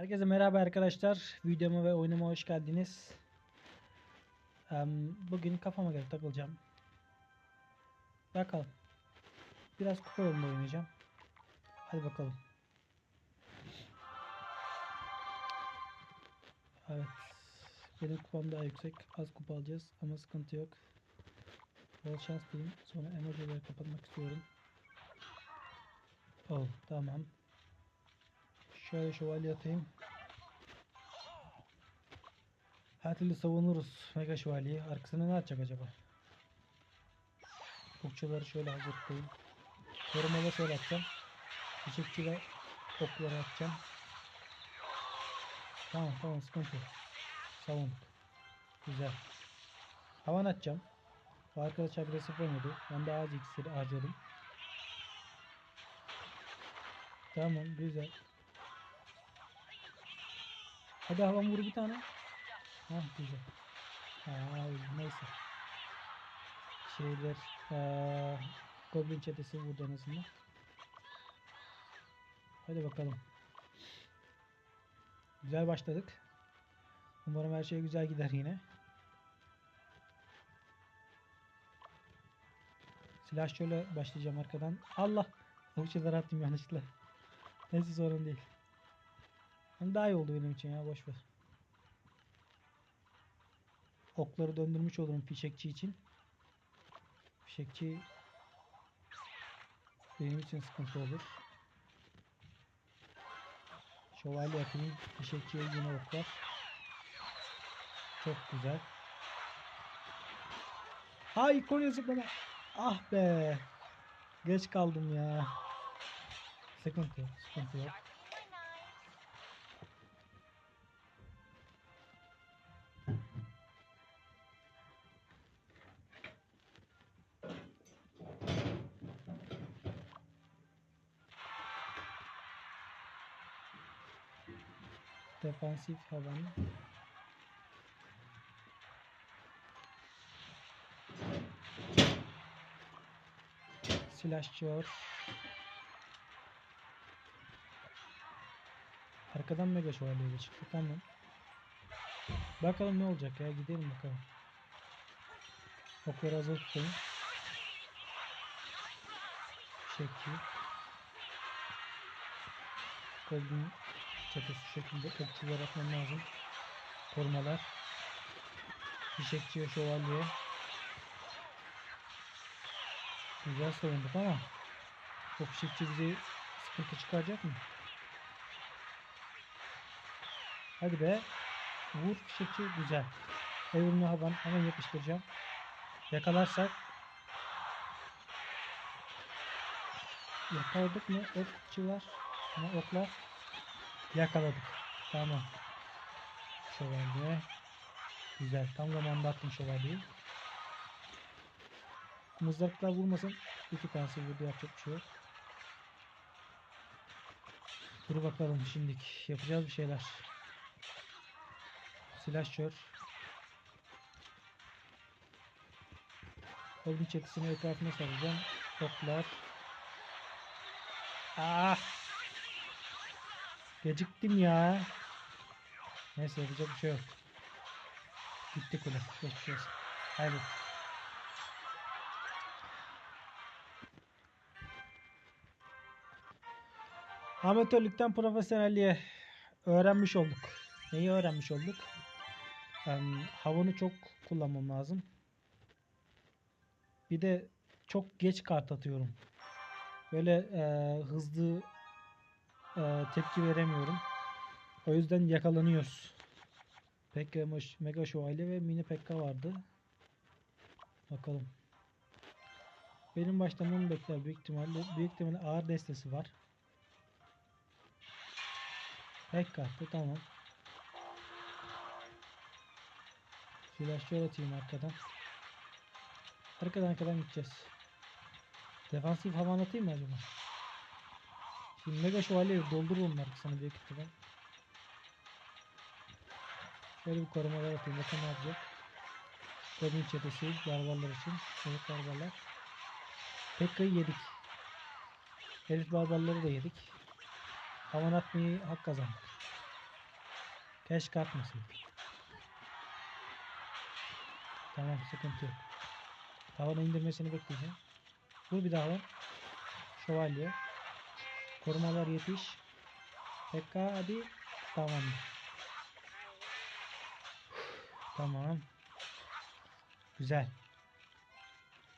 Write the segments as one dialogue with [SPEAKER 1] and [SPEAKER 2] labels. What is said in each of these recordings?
[SPEAKER 1] Herkese merhaba arkadaşlar. Videoma ve oyunuma hoş geldiniz. Bugün kafama göre takılacağım. Bakalım. Biraz kupa oynayacağım. Hadi bakalım. Evet. Benim kupam daha yüksek. Az kupa alacağız ama sıkıntı yok. Bol şans diyeyim. Sonra emojileri kapatmak istiyorum. Oh tamam. Şöyle şövalye atayım. Her türlü savunuruz Mega Şövalyeyi. Arkasına ne atacak acaba? Okçuları şöyle hazır koyayım. Korumalı şöyle atacağım. Fişekçi ve okları atacağım. Tamam tamam sıkıntı yok. Savunduk. Güzel. Havan atacağım. Bu arkadaş agresif oynadı. Ben de az iksir harcadım. Tamam güzel. Hadi havan vur bir tane. Hah güzel. Ha, neyse. Şeyler eee Goblin çetesi vurdu en azından. Hadi bakalım. Güzel başladık. Umarım her şey güzel gider yine. Silah şöyle başlayacağım arkadan. Allah! Okçuları attım yanlışlıkla. Neyse sorun değil. Hem daha iyi oldu benim için ya boş ver. Okları döndürmüş olurum fişekçi için. Fişekçi benim için sıkıntı olur. Şövalye atayım. Fişekçiye yine oklar. Çok güzel. Hay Konya zıplama. Ah be. Geç kaldım ya. Sıkıntı yok. Sıkıntı yok. Defansif havanı. Silahçıyor. Arkadan mega şövalyeyle çıktı. Tamam. Bakalım ne olacak ya. Gidelim bakalım. Okları hazır tutayım. Şekil. Gold'un çatısı şu şekilde okçular atmam lazım. Korumalar. Fişekçiye şövalye. Güzel savunduk ama o fişekçi bize sıkıntı çıkaracak mı? Hadi be. Vur fişekçi güzel. Evrimli havan hemen yapıştıracağım. Yakalarsak yakaladık mı okçular ama oklar yakaladık. Tamam. Şövalye. Güzel. Tam zamanında attım şövalyeyi. Mızraklar vurmasın. İki tanesi vurdu yapacak bir şey yok. Dur bakalım şimdilik yapacağız bir şeyler. Silahşör. Goblin çetesini etrafına saracağım. Toplar. Ah! Geciktim ya. Neyse yapacak bir şey yok. Gitti kule. Geçmiş olsun. Amatörlükten profesyonelliğe öğrenmiş olduk. Neyi öğrenmiş olduk? Em, havanı çok kullanmam lazım. Bir de çok geç kart atıyorum. Böyle e, hızlı e, tepki veremiyorum. O yüzden yakalanıyoruz. Pekka, Mega Şövalye ve Mini Pekka vardı. Bakalım. Benim başlamamı bekler büyük ihtimalle. Büyük ihtimalle ağır destesi var. Tek kartı tamam. Silahşör atayım arkadan. Arkadan arkadan gideceğiz. Defansif havan atayım mı acaba? Şimdi mega şövalyeyi doldururum arkasını büyük ihtimal. Şöyle bir korumalar atayım. Bakın ne yapacak. Goblin çetesi barbarlar için. Evet barbarlar. Pekka'yı yedik. Herif barbarları da yedik. Havan atmayı hak kazandık. Keşke atmasaydı. Tamam sıkıntı yok. Tavana indirmesini bekleyeceğim. Vur bir daha var. Şövalye. Korumalar yetiş. Pekka hadi. Tamam. Tamam. Güzel.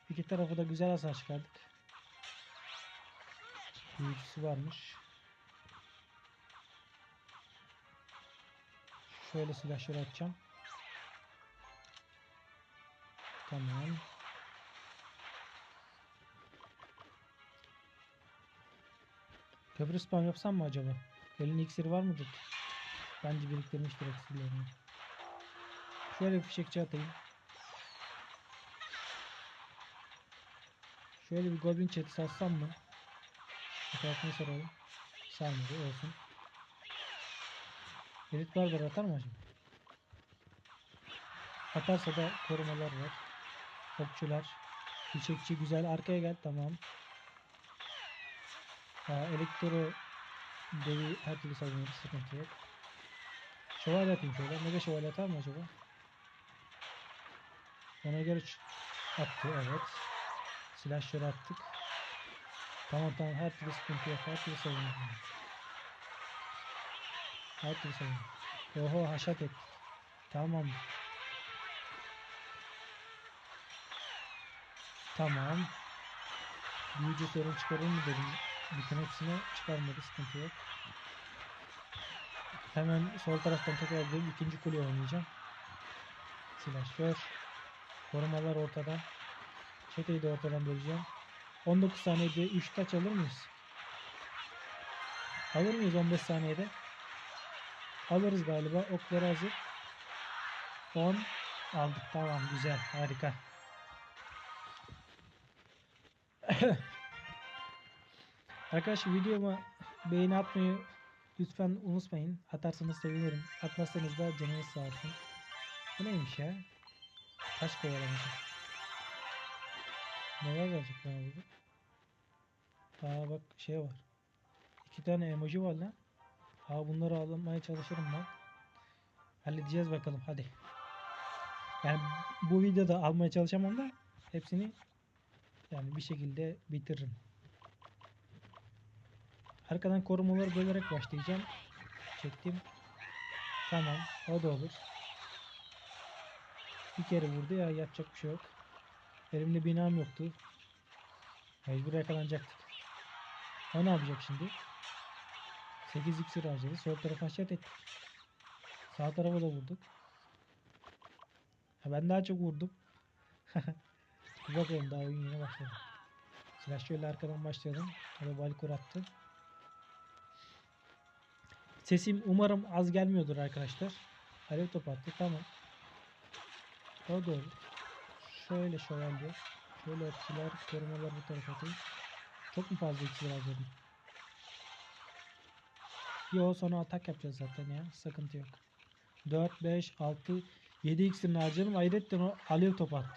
[SPEAKER 1] İki tarafı da güzel hasar çıkardık. Büyücüsü varmış. Şöyle silahları atacağım. Tamam. Köprü spam yapsam mı acaba? Elin iksiri var mıdır? Bence biriktirmiştir iksirlerini. Şöyle bir fişekçi atayım. Şöyle bir goblin chat'i satsam mı? Etrafını saralım. Sarmadı olsun. Elit barbar atar mı acaba? Atarsa da korumalar var. Okçular. Fişekçi güzel. Arkaya gel. Tamam. Aa, elektro devi her türlü savunuyoruz. Sıkıntı yok. Şövalye atayım şöyle. Mega şövalye atar mı acaba? Ona göre attı. Evet. Silah şöyle attık. Tamam tamam her türlü sıkıntı yok. Her türlü savunuyoruz. Her türlü savunuyoruz. Oho haşat et. Tamam. Tamam. Büyücü sorun çıkarır mı dedim. Bütün hepsini çıkarmadı. Sıkıntı yok. Hemen sol taraftan tekrar bir ikinci kuleye oynayacağım. Silahşör. Korumalar ortadan. Çeteyi de ortadan böleceğim. 19 saniyede 3 taç alır mıyız? Alır mıyız 15 saniyede? Alırız galiba. Okları hazır. 10 aldık. Tamam güzel. Harika. Arkadaşlar videoma beğeni atmayı lütfen unutmayın. Atarsanız sevinirim. Atmazsanız da canınız sağ olsun. Bu neymiş ya? Taş kovalaması. Neler verecek bana burada? Aa bak şey var. İki tane emoji var lan. Aa bunları almaya çalışırım ben. Halledeceğiz bakalım hadi. Yani bu videoda almaya çalışamam da hepsini yani bir şekilde bitiririm. Arkadan korumaları bölerek başlayacağım. Çektim. Tamam. O da olur. Bir kere vurdu ya yapacak bir şey yok. Elimde binam yoktu. Mecbur yakalanacaktık. O ne yapacak şimdi? 8 iksir harcadı. Sol tarafa aşağı ettik. Sağ tarafa da vurduk. Ha, ben daha çok vurdum. Bir bakalım daha oyun yeni başladı. Silah şöyle arkadan başlayalım. Hadi Valkur attı. Sesim umarım az gelmiyordur arkadaşlar. Alev top attı. Tamam. O doğru. Şöyle şövalye. Şöyle okçular, korumalar bu tarafa atayım. Çok mu fazla iksir harcadım? Yo sonra atak yapacağız zaten ya. Sıkıntı yok. 4, 5, 6, 7 iksirini harcadım. Ayrıca o alev top attı.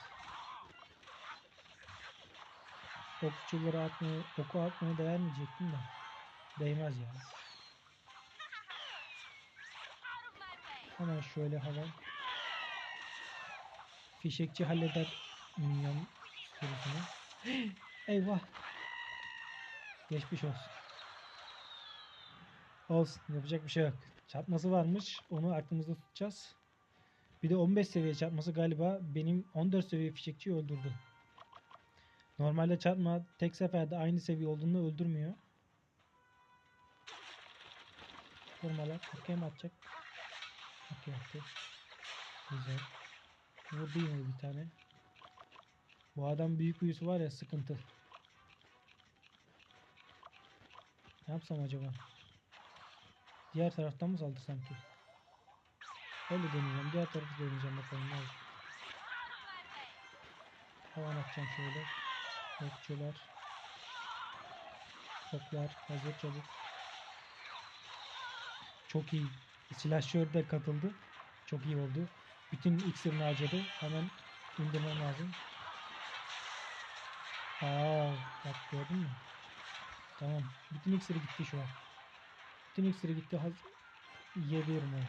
[SPEAKER 1] Okçuları atmaya, oku atmaya değer mi diyecektim de. Değmez ya. Hemen şöyle hava. Fişekçi halleder minyon sürüsünü. Eyvah. Geçmiş olsun. Olsun. Yapacak bir şey yok. Çarpması varmış. Onu aklımızda tutacağız. Bir de 15 seviye çarpması galiba benim 14 seviye fişekçiyi öldürdü. Normalde çarpma tek seferde aynı seviye olduğunda öldürmüyor. Vurmalar. Arkaya mı atacak? Arkaya attı. Güzel. Vurdu yine bir tane. Bu adam büyük büyüsü var ya sıkıntı. Ne yapsam acaba? Diğer taraftan mı saldırsam ki? Öyle deneyeceğim. Diğer tarafı deneyeceğim bakalım ne olur. Havan atacağım şöyle. Okçular. Oklar. Hazır çabuk. Çok iyi. Silahşör de katıldı. Çok iyi oldu. Bütün iksirini harcadı. Hemen indirmem lazım. Aa, bak gördün mü? Tamam. Bütün iksiri gitti şu an. Bütün iksiri gitti. Haz yiyebilirim onu.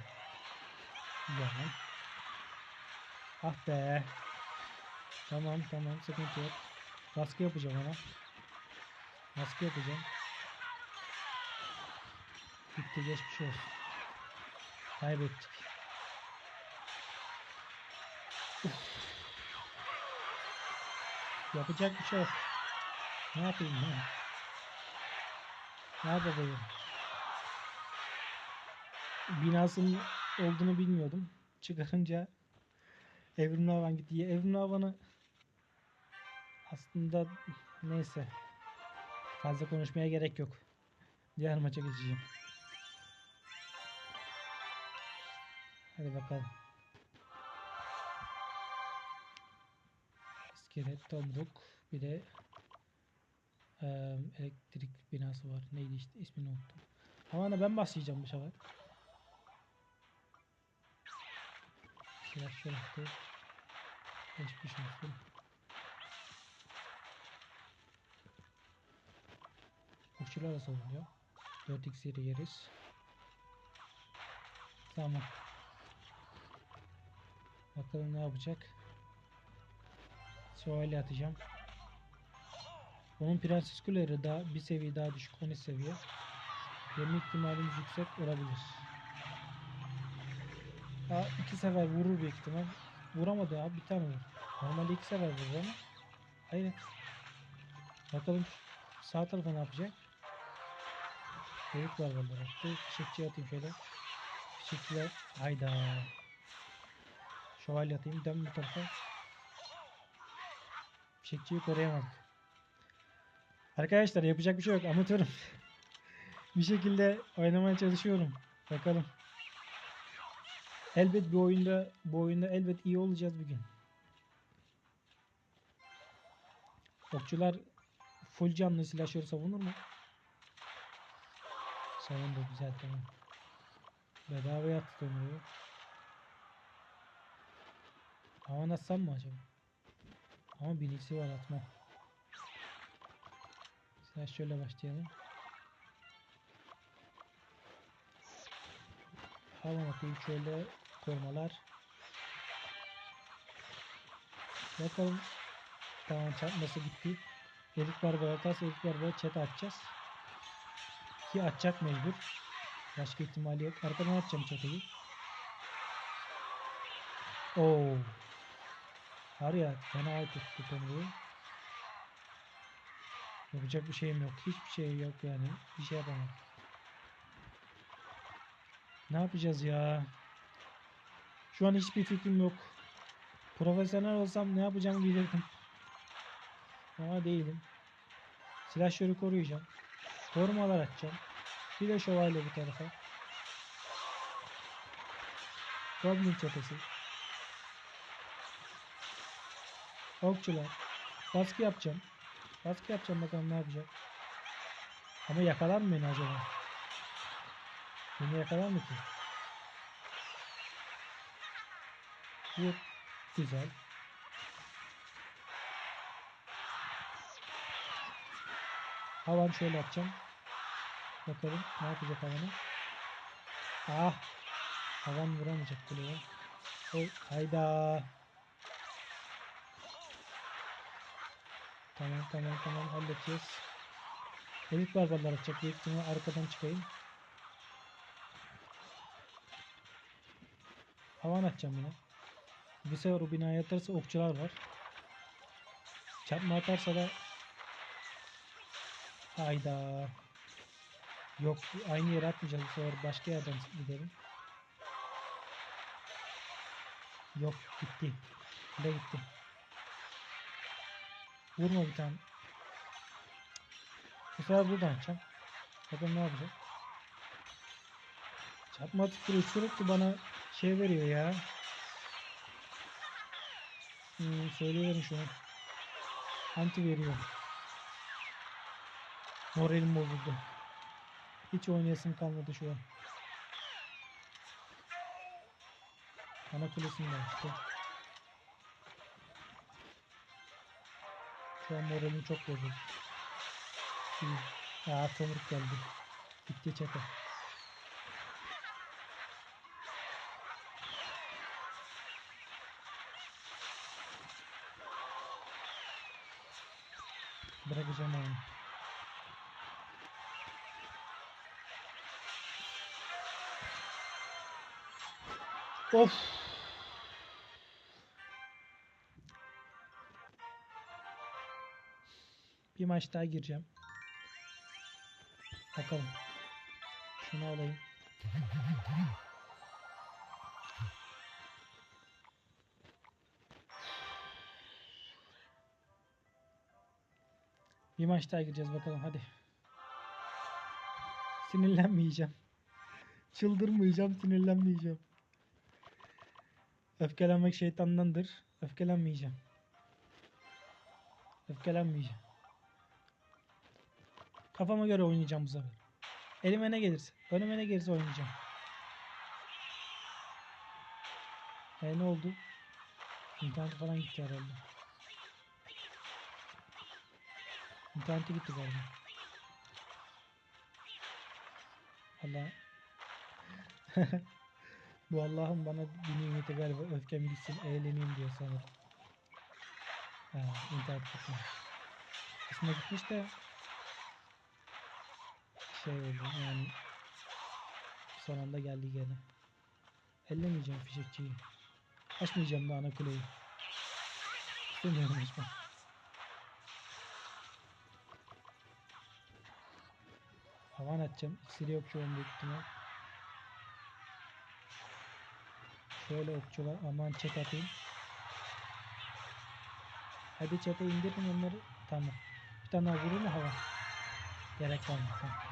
[SPEAKER 1] Yalan. Ah be. Tamam tamam sıkıntı yok. Baskı yapacağım ona. Baskı yapacağım. Bitti geçmiş olsun. Kaybettik. Yapacak bir şey yok. Ne yapayım ya? Ne yapayım? Binasının olduğunu bilmiyordum. Çıkarınca Evrimli Havan gitti. Evrimli Havan'ı aslında neyse fazla konuşmaya gerek yok. Diğer maça geçeceğim. Hadi bakalım. İskelet, tomruk, bir de eee, elektrik binası var. Neydi işte ismini unuttum. Ama ben başlayacağım bu sefer. Silah şerefti. Geçmiş olsun. Okçular da savunuyor. 4 iksiri yeriz. Tamam. Bakalım ne yapacak. Suali atacağım. Onun prenses kuleleri daha bir seviye daha düşük 12 seviye. Yenme ihtimalimiz yüksek olabilir. Aa, iki sefer vurur büyük ihtimal. Vuramadı abi bir tane vurdu. Normalde iki sefer vurur ama. Hayret. Bakalım sağ tarafa ne yapacak? Delik var attı. Fişekçi atayım şöyle. Fişekçiler. Hayda. Şövalye atayım. Dön bu tarafa. Fişekçiyi koruyamadık. Arkadaşlar yapacak bir şey yok. Amatörüm. bir şekilde oynamaya çalışıyorum. Bakalım. Elbet bir oyunda bu oyunda elbet iyi olacağız bir gün. Okçular full canlı silahları savunur mu? Savundu güzel tamam. Bedavaya attı dönüyor. Havan atsam mı acaba? Ama binisi var atma. Silah şöyle başlayalım. Havan atayım şöyle korumalar. Bakalım. Tamam çarpması gitti. Elik barbar atarsa elik barbar çete atacağız. Ki atacak mecbur. Başka ihtimali yok. Arkadan atacağım çeteyi. Oo. Var ya fena tuttu konuyu. Yapacak bir şeyim yok. Hiçbir şey yok yani. Bir şey yapamam. Ne yapacağız ya? Şu an hiçbir fikrim yok. Profesyonel olsam ne yapacağımı bilirdim. Ama değilim. Silahları koruyacağım. Korumalar atacağım. Bir de şövalye bu tarafa. Goblin çetesi. Okçular. Baskı yapacağım. Baskı yapacağım bakalım ne yapacak. Ama yakalar mı beni acaba? Beni yakalar mı ki? Vur. Güzel. Havan şöyle atacağım. Bakalım ne yapacak havanı. Ah. Havan vuramayacak kuleye. Hayda. Tamam tamam tamam halledeceğiz. Elit barbarlar atacak. Büyük ihtimalle arkadan çıkayım. Havan atacağım yine. Bir sefer o binaya atarsa okçular var. Çarpma atarsa da Hayda. Yok aynı yere atmayacağız bu başka yerden gidelim. Yok gitti. Bile gitti. Vurma bir tane. Bu sefer buradan açacağım. Bakalım ne yapacak. Çarpma atıp sürekli bana şey veriyor ya. Hmm, söylüyorum şu an. Anti veriyor. Moralim bozuldu. Hiç oynayasım kalmadı şu an. Ana kulesini de açtı. Şu an moralim çok bozuldu. Aa tomruk geldi. Bitti çete. Bırakacağım onu. Of. Bir maç daha gireceğim. Bakalım. Şunu alayım. Bir maç daha gireceğiz bakalım hadi. Sinirlenmeyeceğim. Çıldırmayacağım, sinirlenmeyeceğim. Öfkelenmek şeytandandır. Öfkelenmeyeceğim. Öfkelenmeyeceğim. Kafama göre oynayacağım bu sefer. Elime ne gelirse, önüme ne gelirse oynayacağım. E ne oldu? İnternet falan gitti herhalde. İnternete gitti galiba. Allah. Bu Allah'ım bana bir nimeti galiba öfkem gitsin eğleneyim diyor sanırım. Ha, internet gitmiş. Aslında gitmiş de şey oldu yani son anda geldi gene. Ellemeyeceğim fişekçiyi. Açmayacağım da ana kuleyi. İstemiyorum açmak. Havan atacağım. İksiri yok şu an büyük ihtimal. Şöyle okçular aman çet atayım. Hadi çete indirin onları. Tamam. Bir tane daha vurur mu hava? Gerek var mı? Tamam.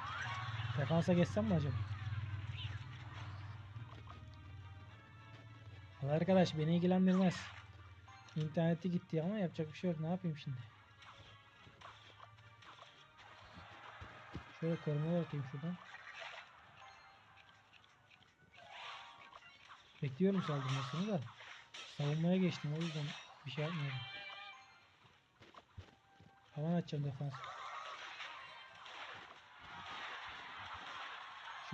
[SPEAKER 1] Defansa geçsem mi acaba? Valla arkadaş beni ilgilendirmez. İnterneti gitti ama yapacak bir şey yok. Ne yapayım şimdi? Şöyle koruma atayım şuradan. Bekliyorum saldırmasını da. Savunmaya geçtim o yüzden bir şey yapmıyorum. Havan açacağım defans.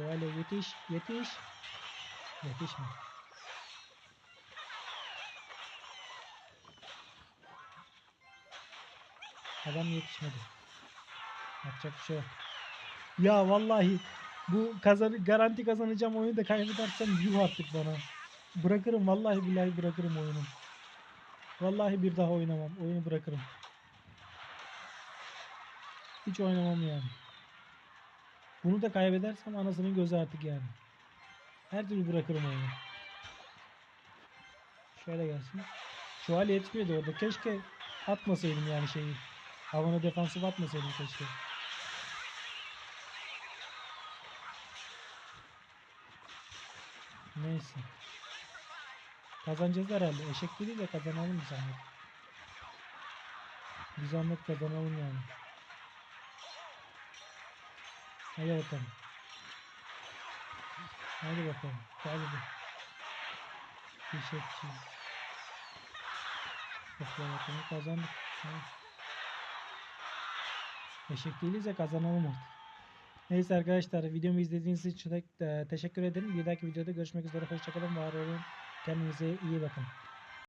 [SPEAKER 1] Şöyle yetiş, yetiş. Yetişme. Adam yetişmedi. Yapacak bir şey yok. Ya vallahi bu kazan garanti kazanacağım oyunu da kaybedersem yuh artık bana. Bırakırım vallahi billahi bırakırım oyunu. Vallahi bir daha oynamam. Oyunu bırakırım. Hiç oynamam yani. Bunu da kaybedersem anasının gözü artık yani. Her türlü bırakırım oyunu. Şöyle gelsin. Şu hal yetmiyordu orada. Keşke atmasaydım yani şeyi. Havana defansif atmasaydım keşke. Neyse. Kazanacağız herhalde. Eşek değil de kazanalım bir zahmet. Bir zahmet kazanalım yani. Hadi bakalım. Hadi bakalım. Hadi bakalım. Fişekçi. Bakalım kazandık. Hadi. Eşek değiliz ya kazanalım artık. Neyse arkadaşlar videomu izlediğiniz için e, teşekkür ederim. Bir dahaki videoda görüşmek üzere. Hoşçakalın. Var olun. Kendinize iyi bakın.